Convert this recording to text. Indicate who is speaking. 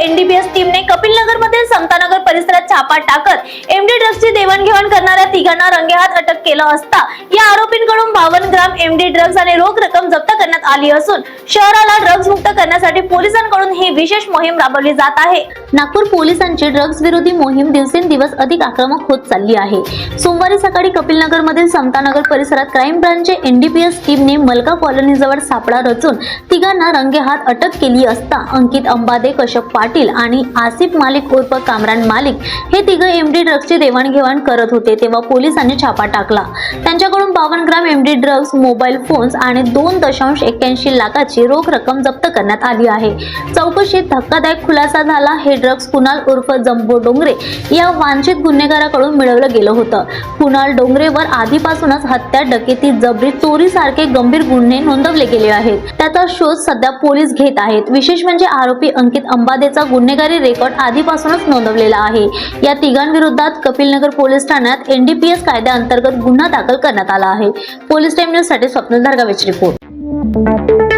Speaker 1: NDBS टीमने कपिल नगर छापा टाकत एमडी ड्रग्जची देवाणघेवाण करणाऱ्या तिघांना रंगेहात अटक केलं असता. या आरोपींकडून बावन्न ग्राम एमडी ड्रग्ज आणि रोख रक्कम जप्त करण्यात आली असून शहराला ड्रग्ज मुक्त करण्यासाठी पोलिसांकडून ही विशेष मोहीम राबवली जात आहे. नागपूर पोलिसांची ड्रग्ज विरोधी मोहीम दिवसेंदिवस अधिक आक्रमक होत चालली आहे. सोमवारी सकाळी कपिलनगर मधील समतानगर परिसरात क्राईम ब्रांचचे एनडीपीएस टीमने मलका कॉलनीजवळ सापळा रचून तिघांना रंगेहात अटक केली असता अंकित अंबादे कश्यप पाटील आणि आसिफ मालिक उर्फ कामरान मालिक हे तिघ एमडी ड्रग्सची देवाणघेवाण करत होते तेव्हा पोलिसांनी छापा टाकला. त्यांच्याकडून बावन्न gram MD drugs mobile phones आणि दोन दशांश एक्क्याऐंशी लाखाची रोख रक्कम जप्त करण्यात आली आहे. चौकशीत धक्कादायक खुलासा झाला हे ड्रग्ज कुणाल उर्फ जम्बो डोंगरे या वांछित गुन्हेगाराकडून मिळवलं गेलं होतं. कुणाल डोंगरेवर आधीपासूनच हत्या डकेती जबरी चोरीसारखे गंभीर गुन्हे नोंदवले गेले आहेत. त्याचा शोध सध्या पोलीस घेत आहेत. विशेष म्हणजे आरोपी अंकित अंबादेचा गुन्हेगारी रेकॉर्ड आधीपासूनच नोंदवलेला आहे. या तिघांविरोधात कपिलनगर पोलीस ठाण्यात एनडीपीएस कायद्याअंतर्गत गुन्हा दाखल करण्यात आला आहे. पोलीस टाइम न्यूजसाठी स्वप्नधार धारगावेची रिपोर्ट.